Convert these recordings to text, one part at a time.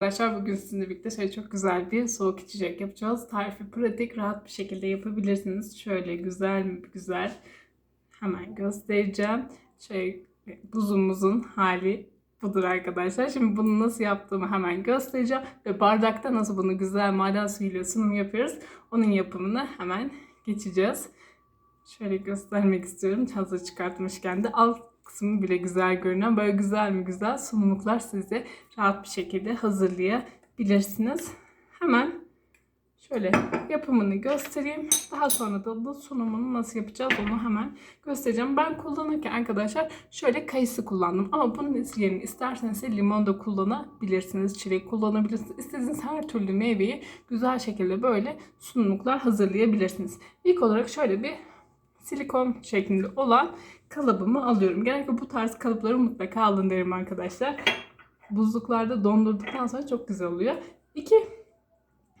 Arkadaşlar bugün sizinle birlikte şöyle çok güzel bir soğuk içecek yapacağız. Tarifi pratik, rahat bir şekilde yapabilirsiniz. Şöyle güzel mi güzel hemen göstereceğim. Şöyle buzumuzun hali budur arkadaşlar. Şimdi bunu nasıl yaptığımı hemen göstereceğim. Ve bardakta nasıl bunu güzel maden suyuyla sunum yapıyoruz. Onun yapımını hemen geçeceğiz. Şöyle göstermek istiyorum. Hazır çıkartmışken de alt kısmı bile güzel görünen böyle güzel mi güzel sunumluklar size rahat bir şekilde hazırlayabilirsiniz. Hemen şöyle yapımını göstereyim. Daha sonra da bu sunumunu nasıl yapacağız onu hemen göstereceğim. Ben kullanırken arkadaşlar şöyle kayısı kullandım. Ama bunun yerine isterseniz limon da kullanabilirsiniz. Çilek kullanabilirsiniz. İstediğiniz her türlü meyveyi güzel şekilde böyle sunumluklar hazırlayabilirsiniz. İlk olarak şöyle bir silikon şeklinde olan kalıbımı alıyorum. Genellikle bu tarz kalıpları mutlaka alın derim arkadaşlar. Buzluklarda dondurduktan sonra çok güzel oluyor. İki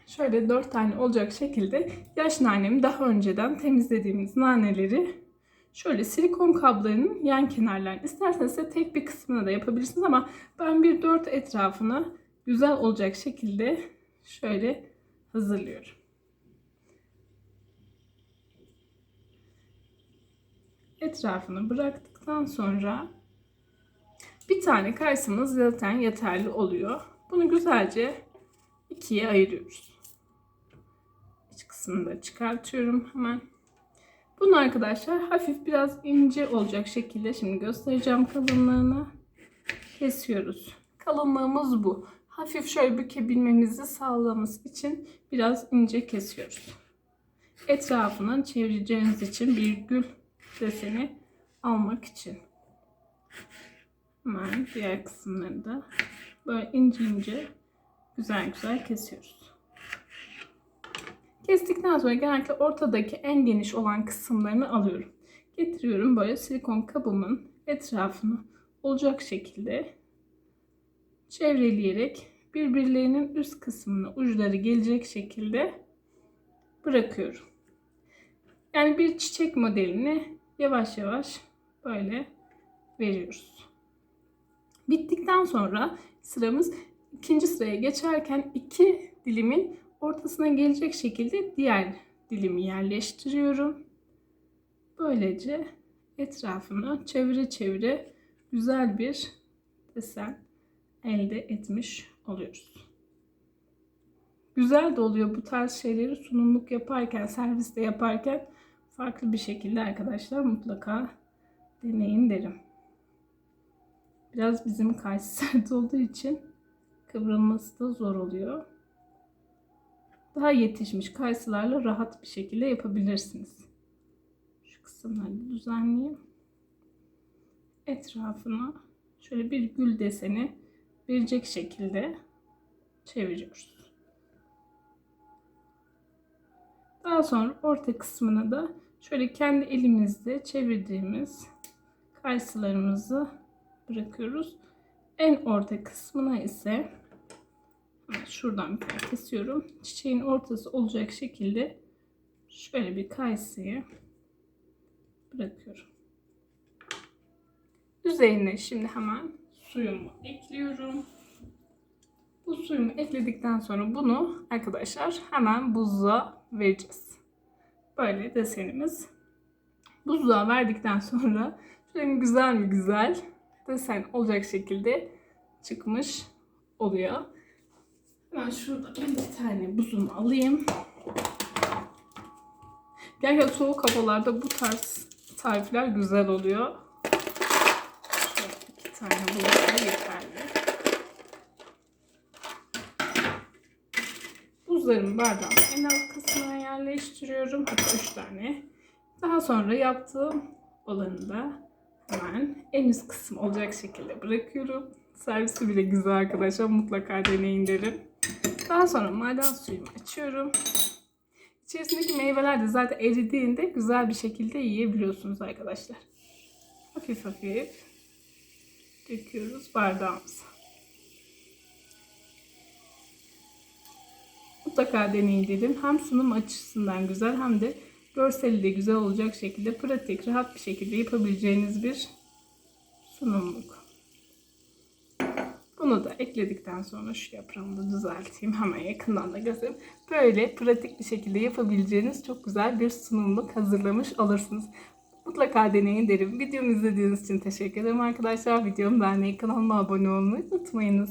şöyle dört tane olacak şekilde yaş nanemi daha önceden temizlediğimiz naneleri şöyle silikon kablarının yan kenarlarını isterseniz de tek bir kısmına da yapabilirsiniz ama ben bir dört etrafını güzel olacak şekilde şöyle hazırlıyorum. Etrafını bıraktıktan sonra bir tane kayısımız zaten yeterli oluyor. Bunu güzelce ikiye ayırıyoruz. İç kısmını da çıkartıyorum hemen. Bunu arkadaşlar hafif biraz ince olacak şekilde şimdi göstereceğim kalınlığını. Kesiyoruz. Kalınlığımız bu. Hafif şöyle bükebilmemizi sağlaması için biraz ince kesiyoruz. Etrafını çevireceğiniz için bir gül deseni almak için. Hemen diğer kısımları da böyle ince ince güzel güzel kesiyoruz. Kestikten sonra genellikle ortadaki en geniş olan kısımlarını alıyorum. Getiriyorum böyle silikon kabımın etrafını olacak şekilde çevreleyerek birbirlerinin üst kısmına uçları gelecek şekilde bırakıyorum. Yani bir çiçek modelini yavaş yavaş böyle veriyoruz. Bittikten sonra sıramız ikinci sıraya geçerken iki dilimin ortasına gelecek şekilde diğer dilimi yerleştiriyorum. Böylece etrafını çevire çevire güzel bir desen elde etmiş oluyoruz. Güzel de oluyor bu tarz şeyleri sunumluk yaparken, serviste yaparken farklı bir şekilde arkadaşlar mutlaka deneyin derim. Biraz bizim karşı sert olduğu için kıvrılması da zor oluyor. Daha yetişmiş kayısılarla rahat bir şekilde yapabilirsiniz. Şu kısımları düzenleyeyim. Etrafına şöyle bir gül deseni verecek şekilde çeviriyoruz. Daha sonra orta kısmına da şöyle kendi elimizle çevirdiğimiz kayısılarımızı bırakıyoruz. En orta kısmına ise şuradan bir kesiyorum. Çiçeğin ortası olacak şekilde şöyle bir kayısıyı bırakıyorum. Üzerine şimdi hemen suyumu ekliyorum. Bu suyumu ekledikten sonra bunu arkadaşlar hemen buzluğa vereceğiz. Böyle desenimiz. Buzluğa verdikten sonra şöyle güzel mi güzel desen olacak şekilde çıkmış oluyor. Hemen şurada bir tane buzumu alayım. Gerçekten soğuk havalarda bu tarz tarifler güzel oluyor. Şöyle iki tane buzum yeterli. Buzlarımı bardağın en alt kısmına yerleştiriyorum. Hatta 3 tane. Daha sonra yaptığım olanı da hemen en üst kısım olacak şekilde bırakıyorum. Servisi bile güzel arkadaşlar. Mutlaka deneyin derim. Daha sonra maden suyumu açıyorum. İçerisindeki meyveler de zaten eridiğinde güzel bir şekilde yiyebiliyorsunuz arkadaşlar. Hafif hafif döküyoruz bardağımıza. Mutlaka deneyin dedim. Hem sunum açısından güzel hem de görseli de güzel olacak şekilde pratik, rahat bir şekilde yapabileceğiniz bir sunumluk. Bunu da ekledikten sonra şu yaprağımı da düzelteyim. Hemen yakından da göstereyim. Böyle pratik bir şekilde yapabileceğiniz çok güzel bir sunumluk hazırlamış olursunuz. Mutlaka deneyin derim. Videomu izlediğiniz için teşekkür ederim arkadaşlar. Videomu beğenmeyi, kanalıma abone olmayı unutmayınız.